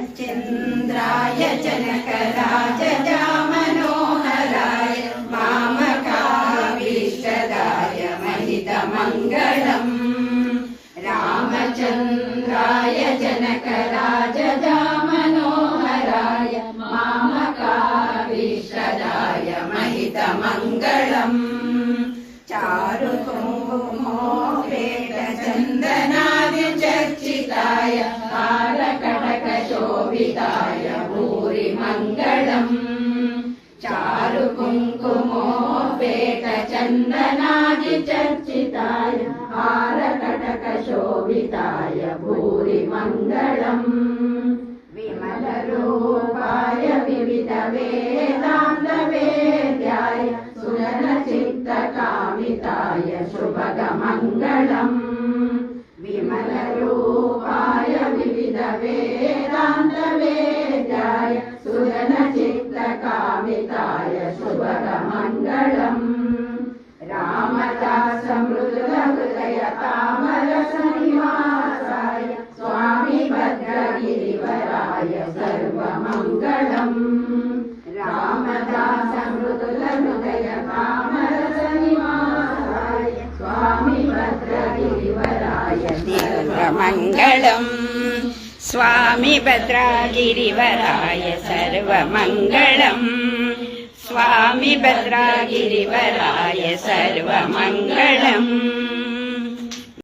रामचन्द्राय जनकराजया मनोहराय मामकाभीष्टदाय महितमङ्गलम् चन्दनादिचर्चिताय हारकटकशोभिताय भूरि मङ्गलम् चारु कुङ्कुमोपेत चन्दनादिचर्चिताय हारकटकशोभिताय भूरि मङ्गलम् विमलरूपाय विविध वेदान्तवेद्याय सुजनचित्तकामिताय शुभगमङ्गलम् विमलरूपाय विविध वेदान्तवेद्याय सुजनचित्तकामिताय शुभगमङ्गलम् रामदास मृदुलहृदय तामरसनिवासाय स्वामी भद्रगिरिवराय सर्वमङ्गलम् रामदास भद्रगिरिवराय सर्वमङ्गलम् स्वामी भद्रागिरिवराय सर्वमङ्गलम् स्वामी भद्रागिरिवराय सर्वमङ्गलम्